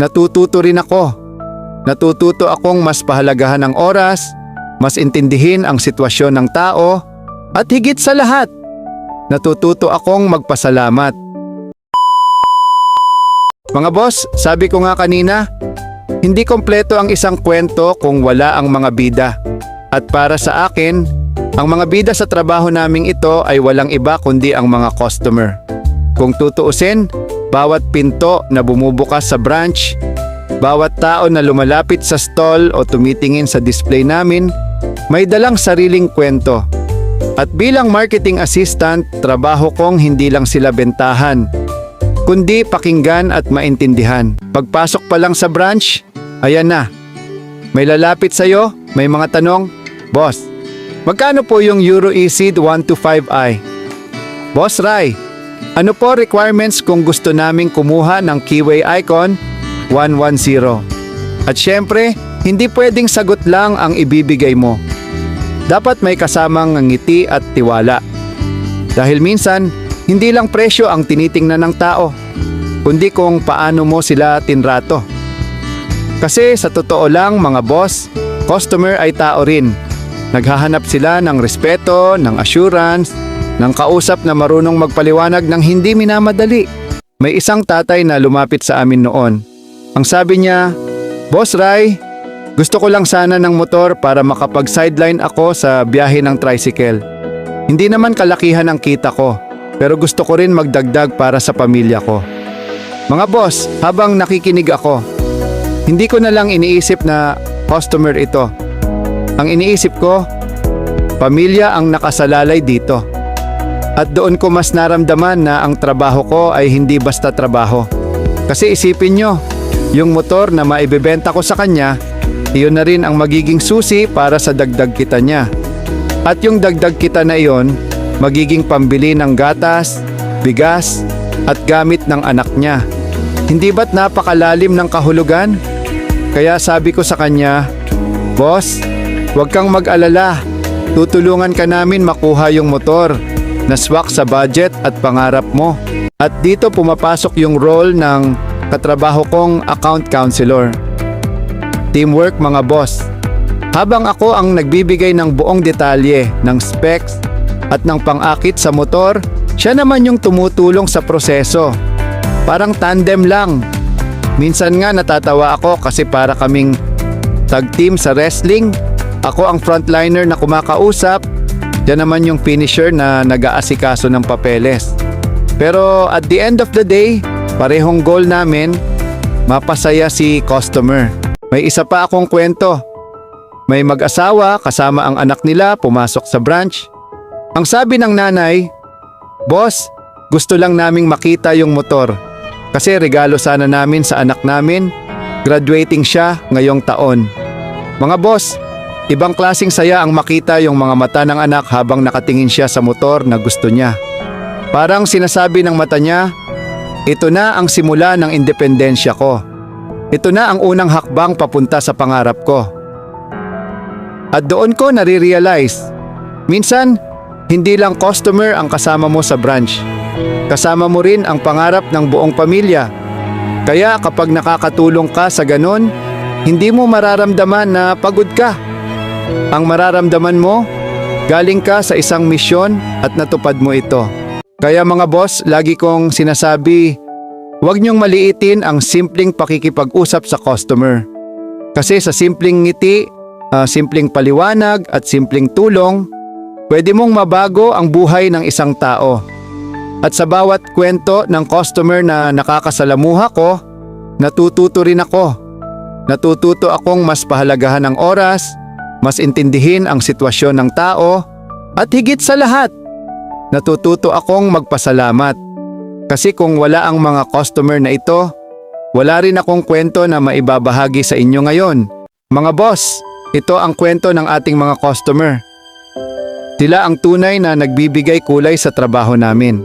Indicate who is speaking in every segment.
Speaker 1: natututo rin ako. Natututo akong mas pahalagahan ang oras, mas intindihin ang sitwasyon ng tao, at higit sa lahat, natututo akong magpasalamat. Mga boss, sabi ko nga kanina, hindi kompleto ang isang kwento kung wala ang mga bida. At para sa akin, ang mga bida sa trabaho naming ito ay walang iba kundi ang mga customer. Kung tutuusin, bawat pinto na bumubukas sa branch, bawat tao na lumalapit sa stall o tumitingin sa display namin, may dalang sariling kwento. At bilang marketing assistant, trabaho kong hindi lang sila bentahan, kundi pakinggan at maintindihan. Pagpasok pa lang sa branch, ayan na. May lalapit sa'yo, may mga tanong, Boss, magkano po yung Euro ECD 125i? Boss Rai, ano po requirements kung gusto naming kumuha ng keyway icon 110? At syempre, hindi pwedeng sagot lang ang ibibigay mo. Dapat may kasamang ngiti at tiwala. Dahil minsan, hindi lang presyo ang tinitingnan ng tao, kundi kung paano mo sila tinrato. Kasi sa totoo lang mga boss, customer ay tao rin. Naghahanap sila ng respeto, ng assurance, ng kausap na marunong magpaliwanag ng hindi minamadali. May isang tatay na lumapit sa amin noon. Ang sabi niya, Boss Rai, gusto ko lang sana ng motor para makapag-sideline ako sa biyahe ng tricycle. Hindi naman kalakihan ang kita ko, pero gusto ko rin magdagdag para sa pamilya ko. Mga boss, habang nakikinig ako, hindi ko na lang iniisip na customer ito. Ang iniisip ko, pamilya ang nakasalalay dito. At doon ko mas naramdaman na ang trabaho ko ay hindi basta trabaho. Kasi isipin nyo, yung motor na maibebenta ko sa kanya, iyon na rin ang magiging susi para sa dagdag kita niya. At yung dagdag kita na iyon, magiging pambili ng gatas, bigas, at gamit ng anak niya. Hindi ba't napakalalim ng kahulugan? Kaya sabi ko sa kanya, Boss, huwag kang mag-alala. Tutulungan ka namin makuha yung motor na swak sa budget at pangarap mo. At dito pumapasok yung role ng katrabaho kong account counselor. Teamwork mga boss. Habang ako ang nagbibigay ng buong detalye ng specs at ng pang-akit sa motor, siya naman yung tumutulong sa proseso. Parang tandem lang. Minsan nga natatawa ako kasi para kaming tag team sa wrestling. Ako ang frontliner na kumakausap, siya naman yung finisher na nag-aasikaso ng papeles. Pero at the end of the day, parehong goal namin, mapasaya si customer. May isa pa akong kwento. May mag-asawa kasama ang anak nila pumasok sa branch. Ang sabi ng nanay, Boss, gusto lang naming makita yung motor. Kasi regalo sana namin sa anak namin. Graduating siya ngayong taon. Mga boss, ibang klasing saya ang makita yung mga mata ng anak habang nakatingin siya sa motor na gusto niya. Parang sinasabi ng mata niya, ito na ang simula ng independensya ko. Ito na ang unang hakbang papunta sa pangarap ko. At doon ko nare-realize, minsan, hindi lang customer ang kasama mo sa branch. Kasama mo rin ang pangarap ng buong pamilya. Kaya kapag nakakatulong ka sa ganon, hindi mo mararamdaman na pagod ka. Ang mararamdaman mo, galing ka sa isang misyon at natupad mo ito. Kaya mga boss, lagi kong sinasabi, huwag niyong maliitin ang simpleng pakikipag-usap sa customer. Kasi sa simpleng ngiti, ah, simpleng paliwanag at simpleng tulong, pwede mong mabago ang buhay ng isang tao. At sa bawat kwento ng customer na nakakasalamuha ko, natututo rin ako. Natututo akong mas pahalagahan ang oras, mas intindihin ang sitwasyon ng tao, at higit sa lahat, natututo akong magpasalamat. Kasi kung wala ang mga customer na ito, wala rin akong kwento na maibabahagi sa inyo ngayon. Mga boss, ito ang kwento ng ating mga customer. Sila ang tunay na nagbibigay kulay sa trabaho namin.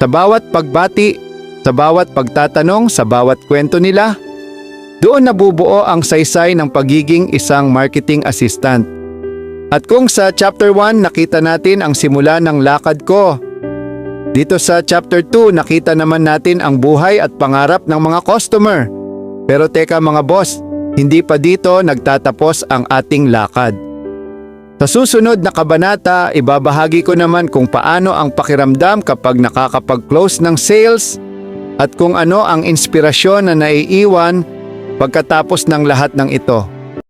Speaker 1: Sa bawat pagbati, sa bawat pagtatanong, sa bawat kwento nila, doon nabubuo ang saysay ng pagiging isang marketing assistant. At kung sa chapter 1 nakita natin ang simula ng lakad ko, dito sa chapter 2 nakita naman natin ang buhay at pangarap ng mga customer. Pero teka mga boss, hindi pa dito nagtatapos ang ating lakad. Sa susunod na kabanata, ibabahagi ko naman kung paano ang pakiramdam kapag nakakapag-close ng sales at kung ano ang inspirasyon na naiiwan pagkatapos ng lahat ng ito.